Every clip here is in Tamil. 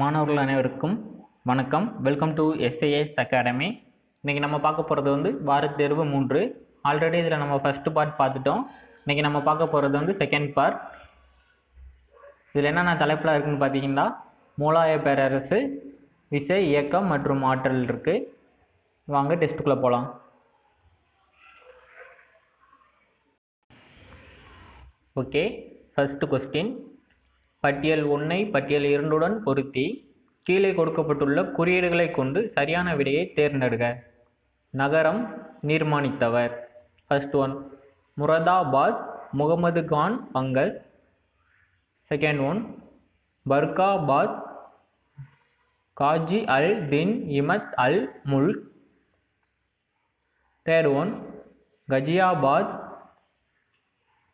மாணவர்கள் அனைவருக்கும் வணக்கம் வெல்கம் டு எஸ்ஏஎஸ் அகாடமி இன்றைக்கி நம்ம பார்க்க போகிறது வந்து பாரத் தேர்வு மூன்று ஆல்ரெடி இதில் நம்ம ஃபஸ்ட்டு பார்ட் பார்த்துட்டோம் இன்றைக்கி நம்ம பார்க்க போகிறது வந்து செகண்ட் பார்ட் இதில் என்னென்ன தலைப்பில் இருக்குதுன்னு பார்த்தீங்கன்னா மூலாய பேரரசு விசை இயக்கம் மற்றும் ஆற்றல் இருக்குது வாங்க டெஸ்ட்டுக்குள்ளே போகலாம் ஓகே ஃபஸ்ட்டு கொஸ்டின் பட்டியல் ஒன்றை பட்டியல் இரண்டுடன் பொருத்தி கீழே கொடுக்கப்பட்டுள்ள குறியீடுகளை கொண்டு சரியான விடையை தேர்ந்தெடுக நகரம் நிர்மாணித்தவர் first one Moradabad Muhammad Khan Panghal second one Farrukhabad Ghazi al din Imad al Mulk third one Ghaziabad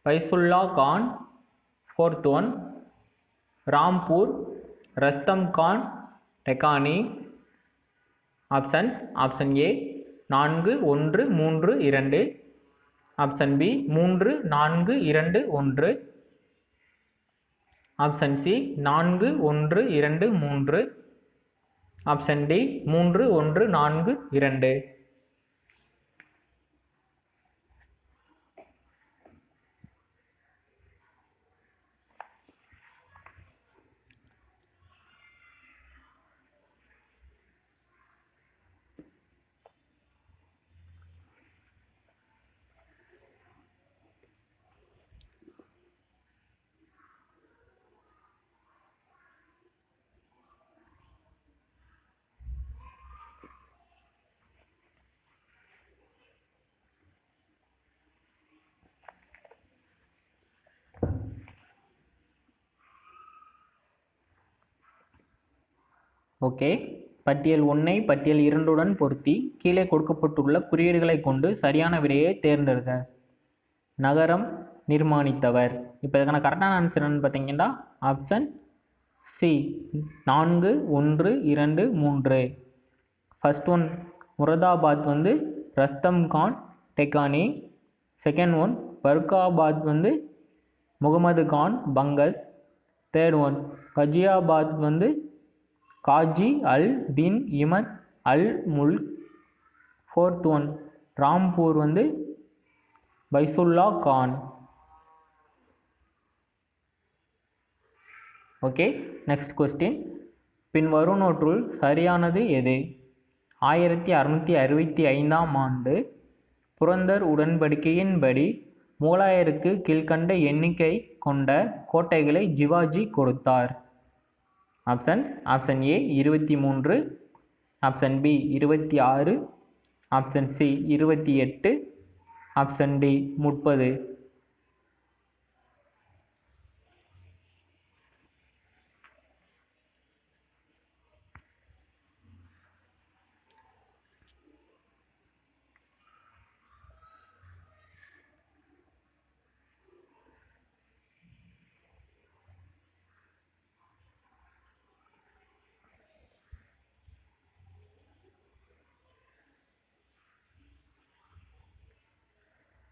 Faizullah Khan fourth one Rampur Rustam Khan Deccani options option A நான்கு ஒன்று மூன்று இரண்டு ஆப்ஷன் பி மூன்று நான்கு இரண்டு ஒன்று ஆப்ஷன் சி நான்கு ஒன்று இரண்டு மூன்று ஆப்ஷன் டி மூன்று ஒன்று நான்கு இரண்டு ஓகே பட்டியல் ஒன்றை பட்டியல் இரண்டுடன் பொருத்தி கீழே கொடுக்கப்பட்டுள்ள குறியீடுகளை கொண்டு சரியான விடையை தேர்ந்தெடுக்க நகரம் நிர்மாணித்தவர் இப்போ இதுக்கான கரெக்டான ஆன்சர் என்னன்னு பார்த்தீங்கன்னா ஆப்ஷன் சி நான்கு ஒன்று இரண்டு மூன்று ஃபஸ்ட் ஒன் முரதாபாத் வந்து ரஸ்தம் கான் டெக்கானி செகண்ட் ஒன் பர்காபாத் வந்து முகமது கான் பங்கஸ் தேர்ட் ஒன் கஜியாபாத் வந்து காஜி அல் தீன் இமத் அல் முல் ஃபோர்த் ஒன் ராம்பூர் வந்து Faizullah Khan okay next question பின் வருநூற்றுள் சரியானது எது ஆயிரத்தி அறுநூற்றி அறுபத்தி ஐந்தாம் ஆண்டு புரந்தர் உடன்படிக்கையின்படி மூலாயருக்கு கீழ்கண்ட எண்ணிக்கை கொண்ட கோட்டைகளை ஜிவாஜி கொடுத்தார் ஆப்ஷன்ஸ் ஆப்ஷன் ஏ இருபத்தி மூன்று ஆப்ஷன் பி இருபத்தி ஆறு ஆப்ஷன் சி இருபத்தி எட்டு ஆப்ஷன் டி முப்பது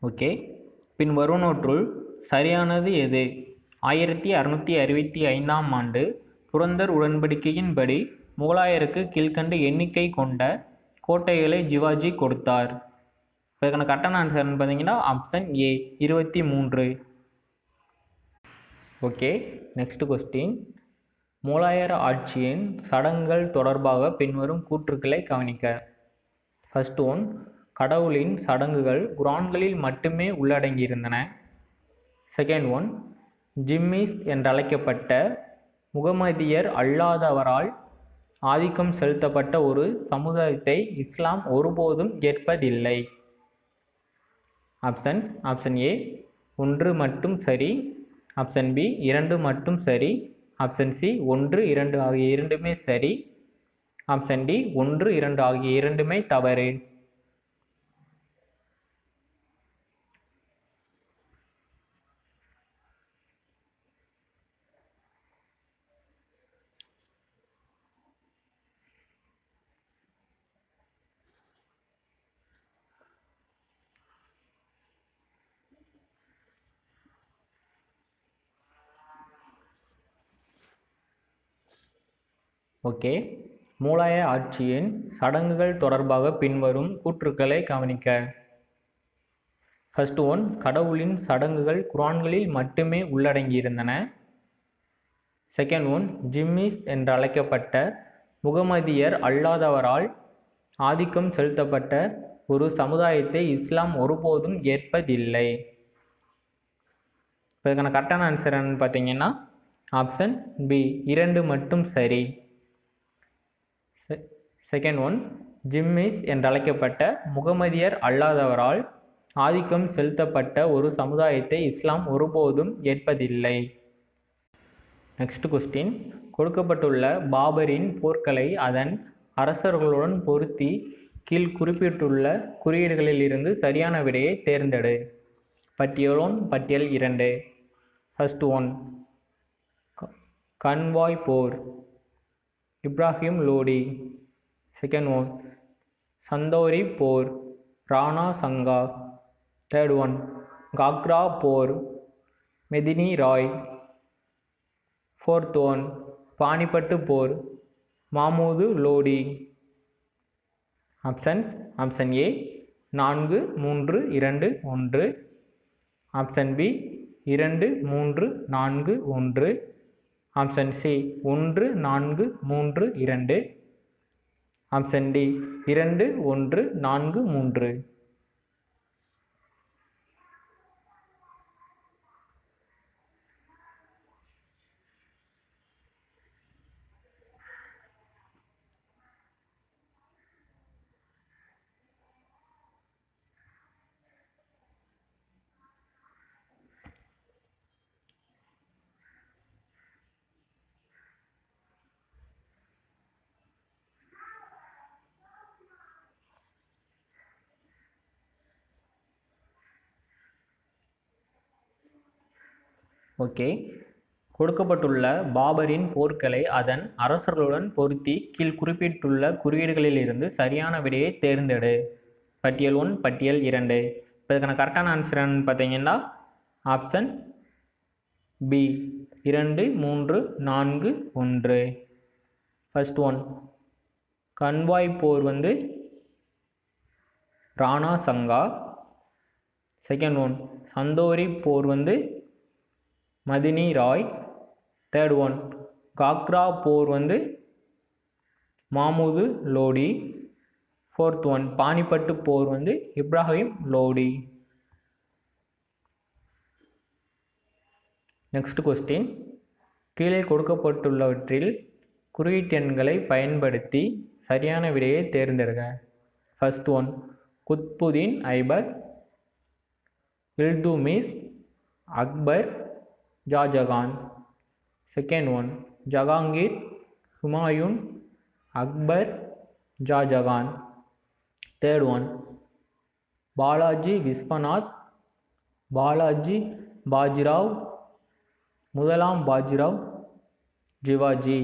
ஓகே பின் நூற்றுள் சரியானது எது ஆயிரத்தி அறுநூற்றி அறுபத்தி ஐந்தாம் ஆண்டு புரந்தர் உடன்படிக்கையின்படி முகலாயருக்கு கீழ்கண்டு எண்ணிக்கை கொண்ட கோட்டைகளை ஜிவாஜி கொடுத்தார் இதற்கான கட்டண ஆன்சர்னு பார்த்தீங்கன்னா ஆப்ஷன் ஏ இருபத்தி மூன்று ஓகே நெக்ஸ்ட் கொஸ்டின் முகலாயர் ஆட்சியின் சடங்குகள் தொடர்பாக பின்வரும் கூற்றுக்களை கவனிக்க ஃபஸ்ட் ஒன் கடவுளின் சடங்குகள் குரான்களில் மட்டுமே உள்ளடங்கியிருந்தன செகண்ட் ஒன் ஜிம்மிஸ் என்றழைக்கப்பட்ட முகமதியர் அல்லாதவரால் ஆதிக்கம் செலுத்தப்பட்ட ஒரு சமுதாயத்தை இஸ்லாம் ஒருபோதும் ஏற்பதில்லை ஆப்ஷன்ஸ் ஆப்ஷன் ஏ ஒன்று மட்டும் சரி ஆப்ஷன் பி இரண்டு மட்டும் சரி ஆப்ஷன் சி ஒன்று இரண்டு ஆகிய இரண்டுமே சரி ஆப்ஷன் டி ஒன்று இரண்டு ஆகிய இரண்டுமே தவறு ஓகே மூலாய ஆட்சியின் சடங்குகள் தொடர்பாக பின்வரும் கூற்றுக்களை கவனிக்க ஃபஸ்ட் ஒன் கடவுளின் சடங்குகள் குரான்களில் மட்டுமே உள்ளடங்கியிருந்தன செகண்ட் ஒன் ஜிம்மிஸ் என்று அழைக்கப்பட்ட முகமதியர் அல்லாதவரால் ஆதிக்கம் செலுத்தப்பட்ட ஒரு சமுதாயத்தை இஸ்லாம் ஒருபோதும் ஏற்பதில்லை இப்போ இதுக்கான கரெக்டான ஆன்சர் என்னன்னு பார்த்தீங்கன்னா ஆப்ஷன் பி இரண்டு மட்டும் சரி செகண்ட் ஒன் ஜிம்மிஸ் என்றழைக்கப்பட்ட முகமதியர் அல்லாதவரால் ஆதிக்கம் செலுத்தப்பட்ட ஒரு சமுதாயத்தை இஸ்லாம் ஒருபோதும் ஏற்பதில்லை நெக்ஸ்ட் கொஸ்டின் கொடுக்கப்பட்டுள்ள பாபரின் போர்க்களை அதன் அரசர்களுடன் பொருத்தி கீழ் குறிப்பிட்டுள்ள குறியீடுகளில் இருந்து சரியான விடையை தேர்ந்தெடு பட்டியலும் பட்டியல் இரண்டு ஃபர்ஸ்ட் ஒன் கன்வாய் போர் இப்ராஹிம் லோடி செகண்ட் ஒன் சந்தோரி போர் ராணா சங்கா தேர்ட் ஒன் காக்ரா போர் Medini Rai fourth one Panipat bore Mahmud Lodi option option A நான்கு மூன்று இரண்டு ஒன்று ஆப்ஷன் பி இரண்டு மூன்று நான்கு ஒன்று ஆப்ஷன் சி ஒன்று நான்கு மூன்று இரண்டு ஆப்ஷன் டி இரண்டு ஒன்று நான்கு மூன்று ஓகே கொடுக்கப்பட்டுள்ள பாபரின் போர்க்களை அதன் அரசர்களுடன் பொருத்தி கீழ் குறிப்பிட்டுள்ள குறியீடுகளிலிருந்து சரியான விடையை தேர்ந்தெடு பட்டியல் ஒன் பட்டியல் இரண்டு இப்போ இதுக்கான கரெக்டான ஆன்சர் என்னன்னு பார்த்தீங்கன்னா ஆப்ஷன் பி இரண்டு மூன்று நான்கு ஒன்று ஃபஸ்ட் ஒன் கன்வாய் போர் வந்து ராணா சங்கா செகண்ட் ஒன் சந்தோரி போர் வந்து மதினி ராய் தேர்ட் ஒன் காக்ரா போர் வந்து மாமூது லோடி ஃபோர்த் ஒன் பானிபட்டு போர் வந்து இப்ராஹிம் லோடி நெக்ஸ்ட் கொஸ்டின் கீழே கொடுக்கப்பட்டுள்ளவற்றில் குறியீட்டு எண்களை பயன்படுத்தி சரியான விடையை தேர்ந்தெடுங்க first one Qutbuddin Aibak Iltutmish Akbar Jaja Khan. Second one, Jahangir, Humayun, Akbar, Jaja Khan. Third one, Balaji Viswanath, Balaji Bajirao, முதலாம் Bajirao Jivaji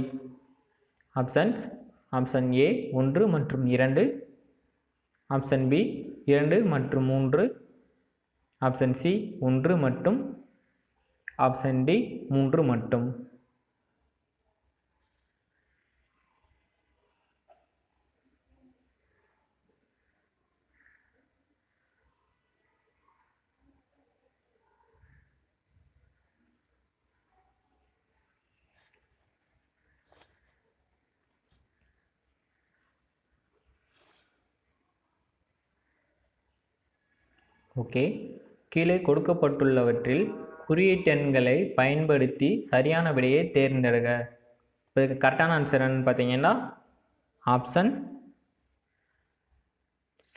options option A ஒன்று மற்றும் இரண்டு ஆப்ஷன் பி இரண்டு மற்றும் மூன்று ஆப்ஷன் சி ஒன்று மற்றும் ஆப்ஷன் டி மூன்று மட்டும் ஓகே கீழே கொடுக்கப்பட்டுள்ளவற்றில் குறியீட்டெண்களை பயன்படுத்தி சரியான விடையை தேர்ந்தெடுக இப்போ இதுக்கு கரெக்டான ஆன்சர் என்னன்னு பார்த்தீங்கன்னா ஆப்ஷன்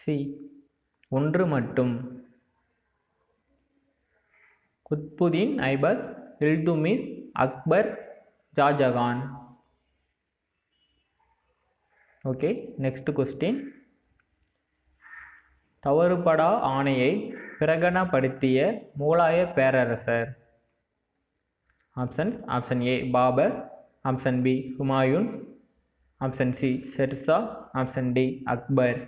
சி ஒன்று மட்டும் Qutbuddin Aibak Iltutmish Akbar Shahjahan okay next question தவறுபடா ஆணையை பிரகடனப்படுத்திய முகலாய பேரரசர் option option A Babur option B Humayun option C Shershah option D Akbar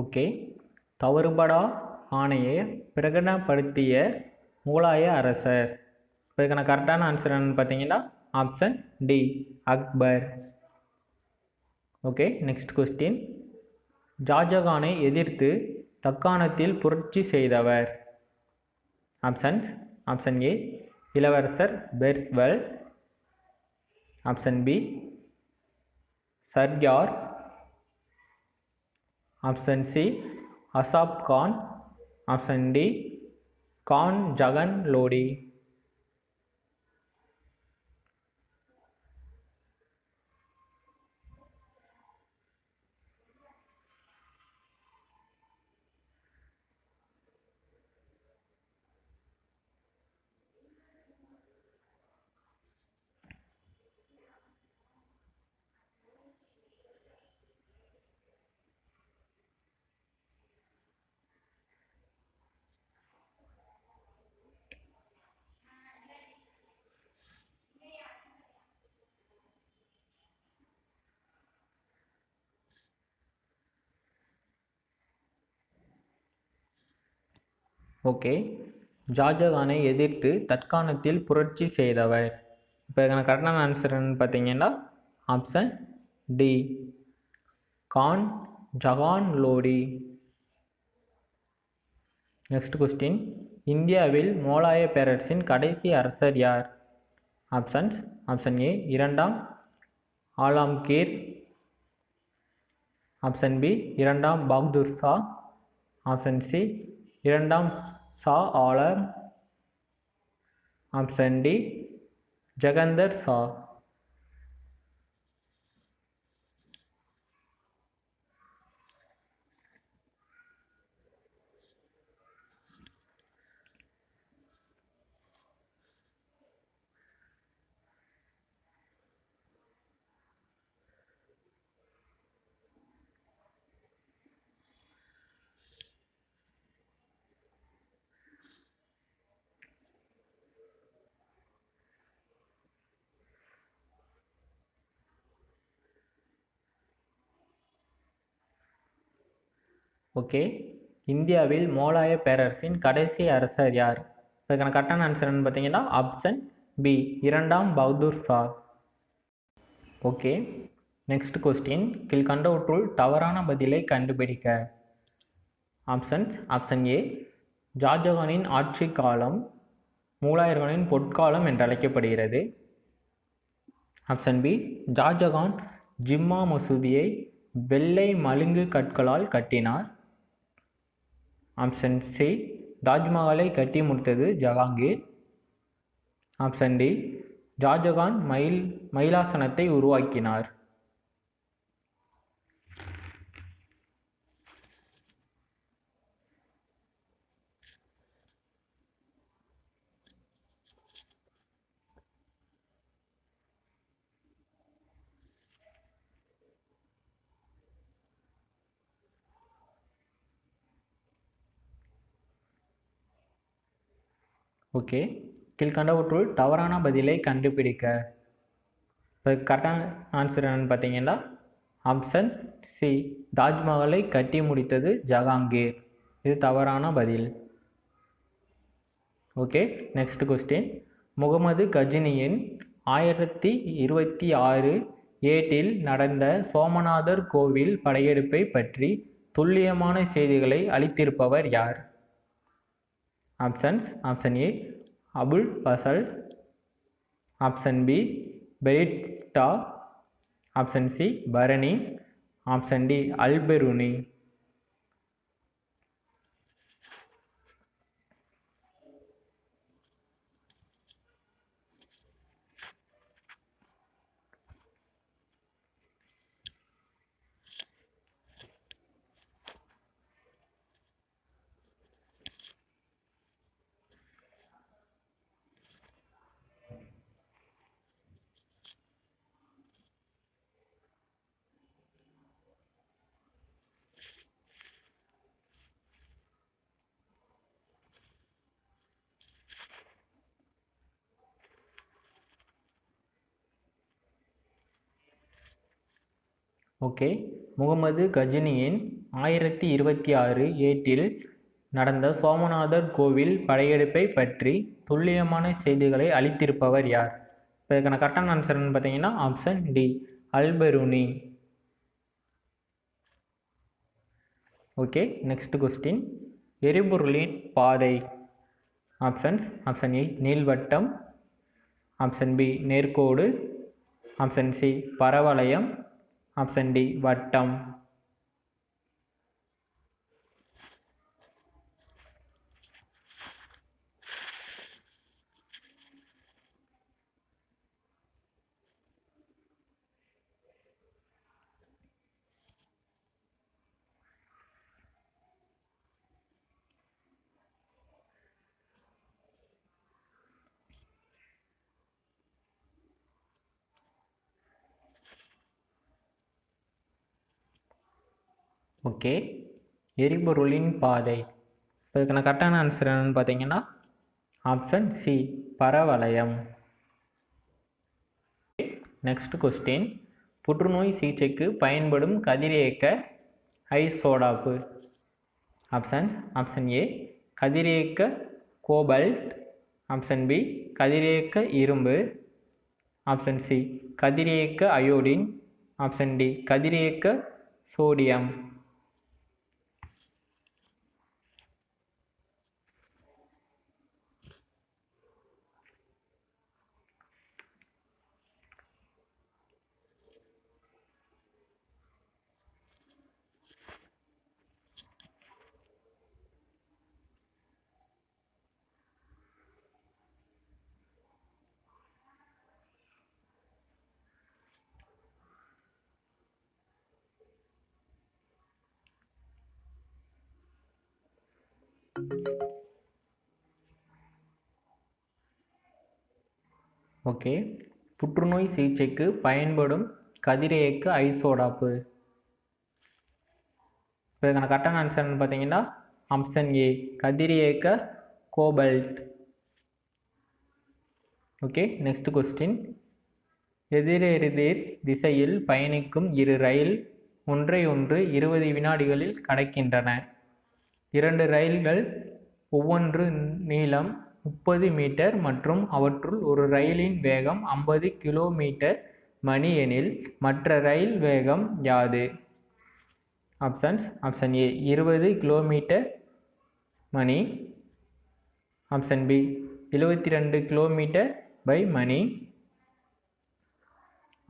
okay தவறுபடா ஆணையை பிரகடனப்படுத்திய முகலாய அரசர் இதுக்கான கரெக்டான ஆன்சர் என்னென்னு பார்த்தீங்கன்னா option D Akbar okay next question ஜாஜகானை எதிர்த்து தக்காணத்தில் புரட்சி செய்தவர் ஆப்ஷன்ஸ் ஆப்ஷன் ஏ இளவரசர் பெர்ஸ்வல் option B Sarkar option C Asaf Khan option D कौन जगन लोडी ஓகே ஷாஜகானை எதிர்த்து தற்காலத்தில் புரட்சி செய்தவர் இப்போ இதுக்கான கரெக்டான ஆன்சர்னு பார்த்தீங்கன்னா option D Khan Jahan Lodi next question இந்தியாவில் மோலாய பேரரசின் கடைசி அரசர் யார் ஆப்ஷன்ஸ் ஆப்ஷன் ஏ இரண்டாம் ஆலாம்கீர் ஆப்ஷன் பி இரண்டாம் பாக்தூர் ஷா ஆப்ஷன் சி இரண்டாம் Shaw order option D Jagandar saw okay இந்தியாவில் மோலாய பேரரசின் கடைசி அரசர் யார் இதுக்கான கரெக்டான ஆன்சர் என்னன்னு பார்த்தீங்கன்னா ஆப்ஷன் பி இரண்டாம் Bahadur Shah okay next question கீழ்கண்டவற்றுள் தவறான பதிலை கண்டுபிடிக்க ஆப்ஷன்ஸ் ஆப்ஷன் ஏ ஜாஜகானின் ஆட்சி காலம் மூலாயர்களின் பொற்காலம் என்று அழைக்கப்படுகிறது ஆப்ஷன் பி ஜாஜகான் ஜிம்மா மசூதியை வெள்ளை மழுங்கு கற்களால் கட்டினார் ஆப்ஷன் சி தாஜ்மஹாலை கட்டி முடித்தது ஜஹாங்கீர் ஆப்ஷன் டி ஜாஜகான் மயில் மயிலாசனத்தை உருவாக்கினார் ஓகே கீழ்கண்டவற்றுள் தவறான பதிலை கண்டுபிடிக்க இப்போ கரெக்டான ஆன்சர் என்னென்னு பார்த்தீங்கன்னா ஆப்ஷன் சி தாஜ்மஹாலை கட்டி முடித்தது ஜஹாங்கீர் இது தவறான பதில் ஓகே நெக்ஸ்ட் கொஸ்டின் முகமது கஜினியின் ஆயிரத்தி இருபத்தி ஆறு ஏட்டில் நடந்த சோமநாதர் கோவில் படையெடுப்பை பற்றி துல்லியமான செய்திகளை அளித்திருப்பவர் யார் options option A Abul Fazl option B bat option C भरणी option D Alberuni okay Muhammad கஜினியின் ஆயிரத்தி இருபத்தி ஆறு ஏட்டில் நடந்த சோமநாதர் கோவில் படையெடுப்பைப் பற்றி துல்லியமான செய்திகளை அளித்திருப்பவர் யார் இப்போ இதுக்கான கரெக்டான ஆன்சர்னு பார்த்தீங்கன்னா option D Alberuni okay next question எரிபொருளின் பாதை ஆப்ஷன்ஸ் ஆப்ஷன் ஏ நீள்வட்டம் ஆப்ஷன் பி நேர்கோடு ஆப்ஷன் சி பரவளையம் ஆப்ஷன் டி வட்டம் ஓகே எரிபொருளின் பாதை இப்போ இதுக்கான கரெக்டான ஆன்சர் என்னென்னு பார்த்தீங்கன்னா ஆப்ஷன் சி பரவளையம் நெக்ஸ்ட் கொஸ்டின் புற்றுநோய் சிகிச்சைக்கு பயன்படும் கதிரியக்க ஐசோடாப்பு ஆப்ஷன்ஸ் ஆப்ஷன் ஏ கதிரியக்க கோபல்ட் ஆப்ஷன் பி கதிரியக்க இரும்பு ஆப்ஷன் சி கதிரியக்க அயோடின் ஆப்ஷன் டி கதிரியக்க சோடியம் ஓகே புற்றுநோய் சிகிச்சைக்கு பயன்படும் கதிரியக்கு ஐசோடாப்பு இப்போ இதுக்கான கரெக்டான ஆன்சர்னு பார்த்தீங்கன்னா ஆப்ஷன் ஏ கதிரியக்க கோபல்ட் ஓகே நெக்ஸ்ட் கொஸ்டின் எதிரெதிர் திசையில் பயணிக்கும் இரு ரயில் ஒன்றை ஒன்று இருபது வினாடிகளில் கடக்கின்றன இரண்டு ரயில்கள் ஒவ்வொன்று நீளம் முப்பது மீட்டர் மற்றும் அவற்றுள் ஒரு ரயிலின் வேகம் ஐம்பது கிலோமீட்டர் மணி எனில் மற்ற ரயில் வேகம் யாது ஆப்ஷன்ஸ் ஆப்ஷன் ஏ இருபது கிலோமீட்டர் மணி ஆப்ஷன் பி எழுபத்தி ரெண்டு கிலோமீட்டர் பை மணி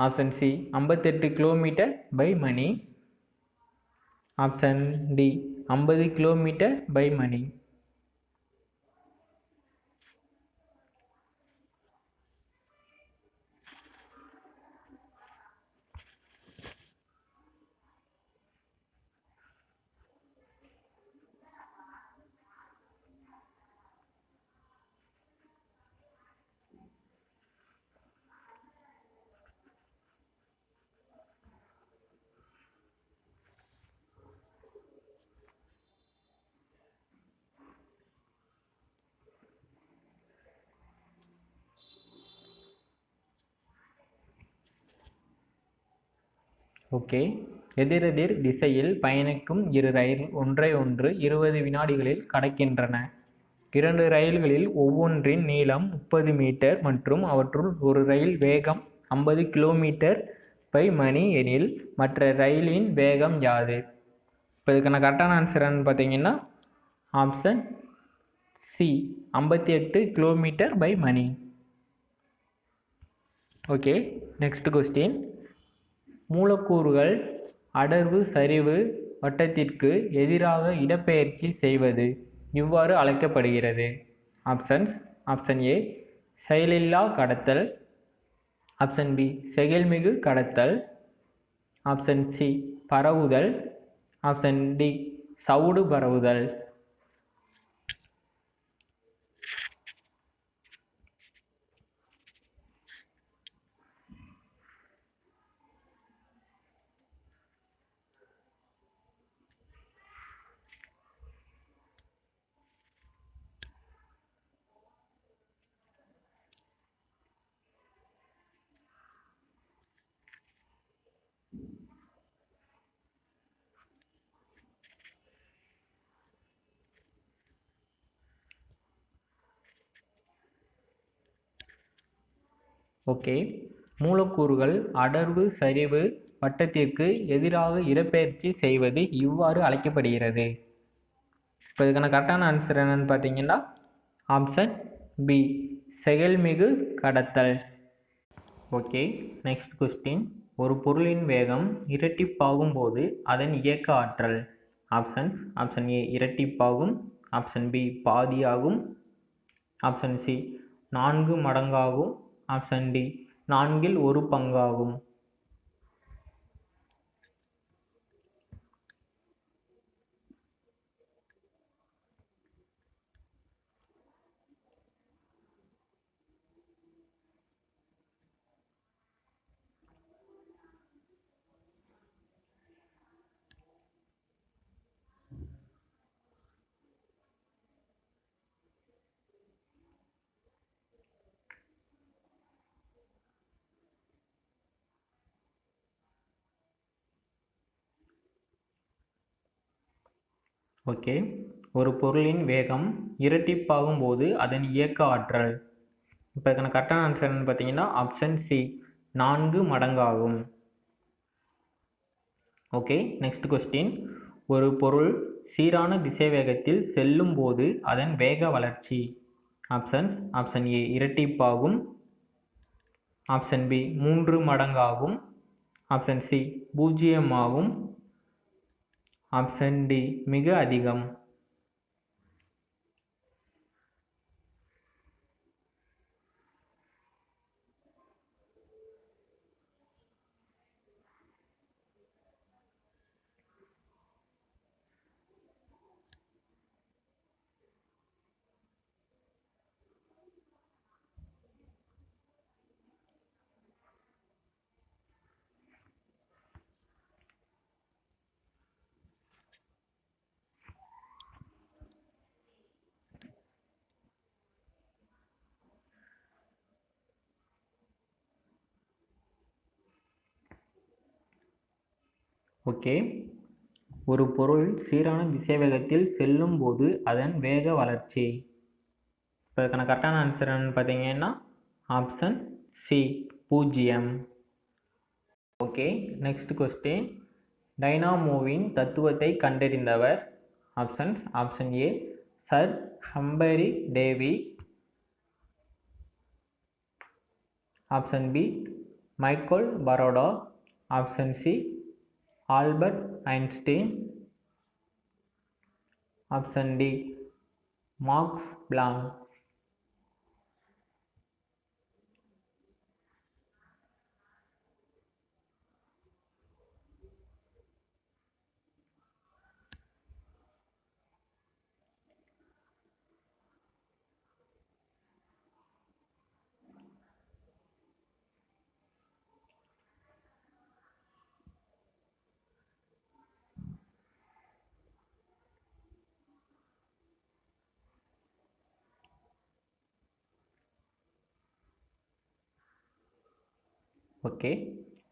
ஆப்ஷன் சி ஐம்பத்தெட்டு கிலோமீட்டர் பை மணி ஆப்ஷன் டி ஐம்பது கிலோமீட்டர் பை மணி ஓகே எதிரெதிர் திசையில் பயணிக்கும் இரு ரயில் ஒன்றை ஒன்று இருபது வினாடிகளில் கடக்கின்றன இரண்டு ரயில்களில் ஒவ்வொன்றின் நீளம் முப்பது மீட்டர் மற்றும் அவற்றுள் ஒரு ரயில் வேகம் ஐம்பது கிலோமீட்டர் பை மணி எனில் மற்ற ரயிலின் வேகம் யாது இப்போ இதுக்கான கரெக்டான ஆன்சர்னு பார்த்தீங்கன்னா ஆப்ஷன் சி ஐம்பத்தி எட்டு கிலோமீட்டர் பை மணி ஓகே நெக்ஸ்ட் கொஸ்டின் மூலக்கூறுகள் அடர்வு சரிவு வட்டத்திற்கு எதிராக இடப்பெயர்ச்சி செய்வது இவ்வாறு அழைக்கப்படுகிறது ஆப்ஷன்ஸ் ஆப்ஷன் ஏ செயலில்லா கடத்தல் ஆப்ஷன் பி செயல்மிகு கடத்தல் ஆப்ஷன் சி பரவுதல் ஆப்ஷன் டி சவுடு பரவுதல் ஓகே மூலக்கூறுகள் அடர்வு சரிவு வட்டத்திற்கு எதிராக இடப்பெயர்ச்சி செய்வது இவ்வாறு அழைக்கப்படுகிறது இப்போ இதுக்கான கரெக்டான ஆன்சர் என்னென்னு பார்த்தீங்கன்னா ஆப்ஷன் பி செயல்மிகு கடத்தல் ஓகே நெக்ஸ்ட் கொஸ்டின் ஒரு பொருளின் வேகம் இரட்டிப்பாகும் போது அதன் இயக்க ஆற்றல் ஆப்ஷன்ஸ் ஆப்ஷன் ஏ இரட்டிப்பாகும் ஆப்ஷன் பி பாதியாகும் ஆப்ஷன் சி நான்கு மடங்காகும் ஆப்ஷன் டி நான்கில் ஒரு பங்காகும் ஓகே ஒரு பொருளின் வேகம் இரட்டிப்பாகும் போது அதன் இயக்க ஆற்றல் இப்போ இதுக்கான கரெக்டான ஆன்சர்னு பார்த்தீங்கன்னா ஆப்ஷன் சி நான்கு மடங்காகும் ஓகே நெக்ஸ்ட் கொஸ்டின் ஒரு பொருள் சீரான திசை வேகத்தில் செல்லும் போது அதன் வேக வளர்ச்சி ஆப்ஷன்ஸ் ஆப்ஷன் ஏ இரட்டிப்பாகும் ஆப்ஷன் பி மூன்று மடங்காகும் ஆப்ஷன் சி பூஜ்ஜியமாகும் ஆப்ஷன் டி மிக அதிகம் ஓகே ஒரு பொருள் சீரான திசைவேகத்தில் செல்லும் போது அதன் வேக வளர்ச்சி இப்போ அதுக்கான கரெக்டான ஆன்சர் என்னன்னு பார்த்தீங்கன்னா ஆப்ஷன் சி பூஜ்ஜியம் ஓகே நெக்ஸ்ட் கொஸ்டின் டைனாமோவின் தத்துவத்தை கண்டறிந்தவர் options option A sir Humphry Davy option B Michael Faraday option C Albert Einstein option D Max Planck okay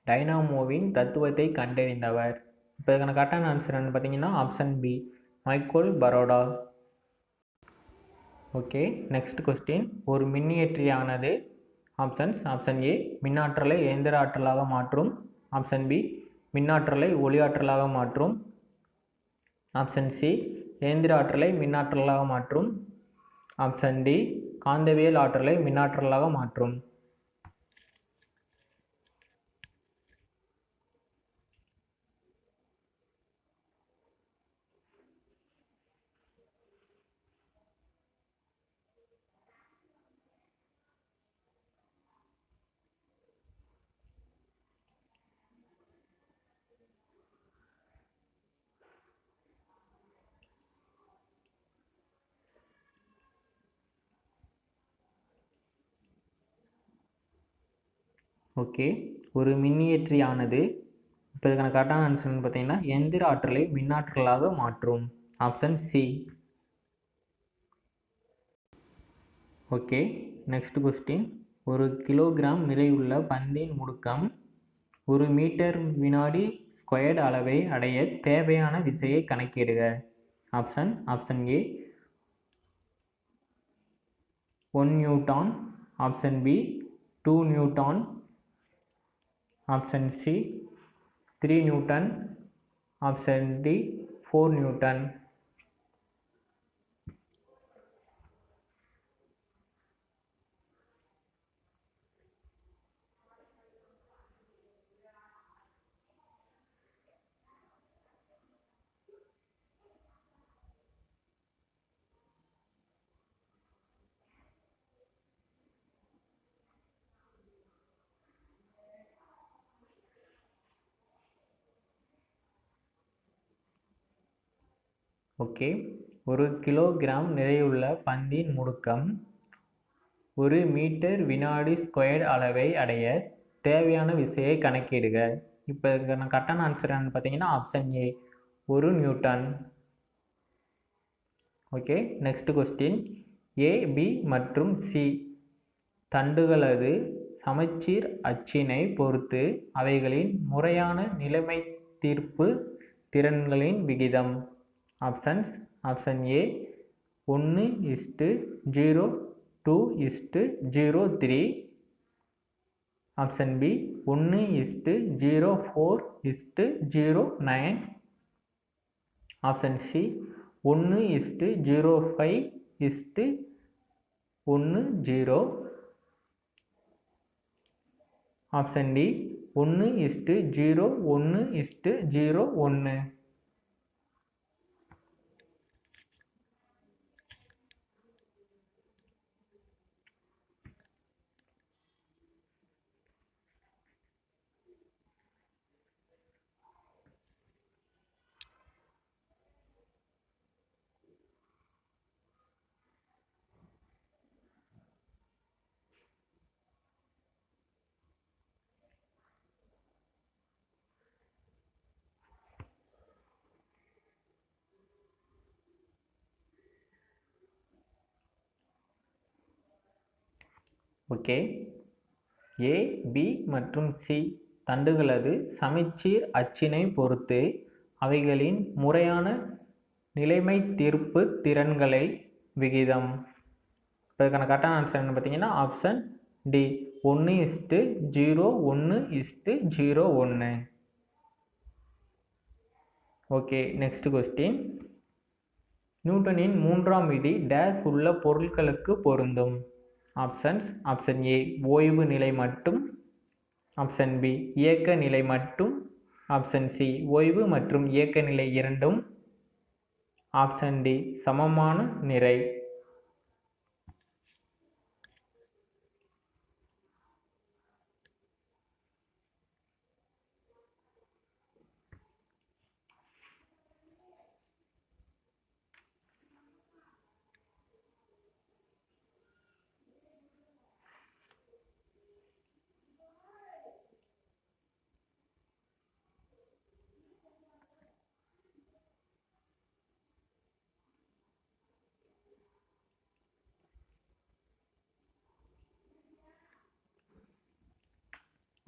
டைனாமோவின் தத்துவத்தை கண்டறிந்தவர் இப்போ இதுக்கான கரெக்டான ஆன்சர் என்ன பார்த்தீங்கன்னா option B Michael Faraday okay next question ஒரு மின்னியற்றியானது ஆப்ஷன்ஸ் ஆப்ஷன் ஏ மின்னாற்றலை எந்திர ஆற்றலாக மாற்றும் ஆப்ஷன் பி மின்னாற்றலை ஒளியாற்றலாக மாற்றும் ஆப்ஷன் சி இயந்திர ஆற்றலை மின்னாற்றலாக மாற்றும் ஆப்ஷன் டி காந்தவியல் ஆற்றலை மின்னாற்றலாக மாற்றும் ஓகே ஒரு மின்னியற்றியானது இப்போ இதுக்கான கரெக்டான ஆன்சர்னு பார்த்தீங்கன்னா எந்திர ஆற்றலை மின்னாற்றலாக மாற்றும் option C okay next question ஒரு கிலோகிராம் நிறையுள்ள பந்தின் முடுக்கம் ஒரு மீட்டர் வினாடி ஸ்கொயர்டு அளவை அடைய தேவையான விசையை கணக்கிடுக option option A one newton option B two newton Option C 3 Newton. Option D 4 Newton. Okay ஒரு கிலோகிராம் நிறையுள்ள பந்தின் முடுக்கம் ஒரு மீட்டர் வினாடி ஸ்கொயர் அளவை அடைய தேவையான விசையை கணக்கிடுக இப்போ நான் கரெக்டான ஆன்சர் என்னன்னு பார்த்தீங்கன்னா ஆப்ஷன் ஏ ஒரு newton okay next question A B மற்றும் சி தண்டுகளது சமச்சீர் அச்சினை பொறுத்து அவைகளின் முறையான நிலைமை தீர்ப்பு திறன்களின் விகிதம் option option A zero two is to zero three option B is to zero four is to zero nine option C is to zero five is to zero option D is to zero is to zero okay A B மற்றும் சி தண்டுகளது சமச்சீர் அச்சினை பொறுத்து அவைகளின் முறையான நிலைமை தீர்ப்பு திறன்களை விகிதம் இப்போ இதுக்கான கரெக்டான ஆன்சர் என்ன பார்த்தீங்கன்னா ஆப்ஷன் டி ஒன்று இஸ்ட்டு ஜீரோ ஒன்று இஸ்ட்டு ஜீரோ ஒன்று ஓகே நெக்ஸ்ட் கொஸ்டின் நியூட்டனின் மூன்றாம் விதி டேஸ் உள்ள பொருட்களுக்கு பொருந்தும் ஆப்ஷன்ஸ் ஆப்ஷன் ஏ ஓய்வு நிலை மட்டும் ஆப்ஷன் பி இயக்க நிலை மட்டும் ஆப்ஷன் சி ஓய்வு மற்றும் இயக்க நிலை இரண்டும் ஆப்ஷன் டி சமமான நிறை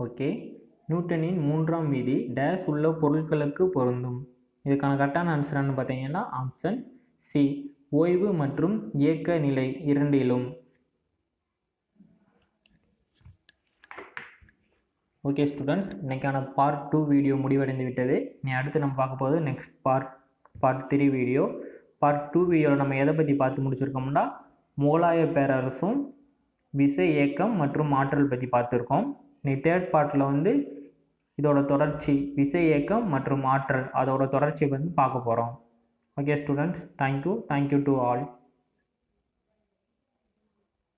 ஓகே நியூட்டனின் மூன்றாம் விதி டேஸ் உள்ள பொருட்களுக்கு பொருந்தும் இதுக்கான கரெக்டான ஆன்சரானு பார்த்தீங்கன்னா ஆப்ஷன் சி ஓய்வு மற்றும் இயக்க நிலை இரண்டிலும் ஓகே ஸ்டூடெண்ட்ஸ் இன்றைக்கான பார்ட் டூ வீடியோ முடிவடைந்து விட்டது நீ அடுத்து நம்ம பார்க்க போகிறது next part part three video part two வீடியோவில் நம்ம எதை பற்றி பார்த்து முடிச்சிருக்கோம்னா முகலாய பேரரசும் விசை இயக்கம் மற்றும் ஆற்றல் பற்றி பார்த்துருக்கோம் நீ தேர்ட் பார்ட்டில் வந்து இதோட தொடர்ச்சி விசை இயக்கம் மற்றும் ஆற்றல் அதோட தொடர்ச்சி வந்து பார்க்க போகிறோம் okay students thank you thank you to all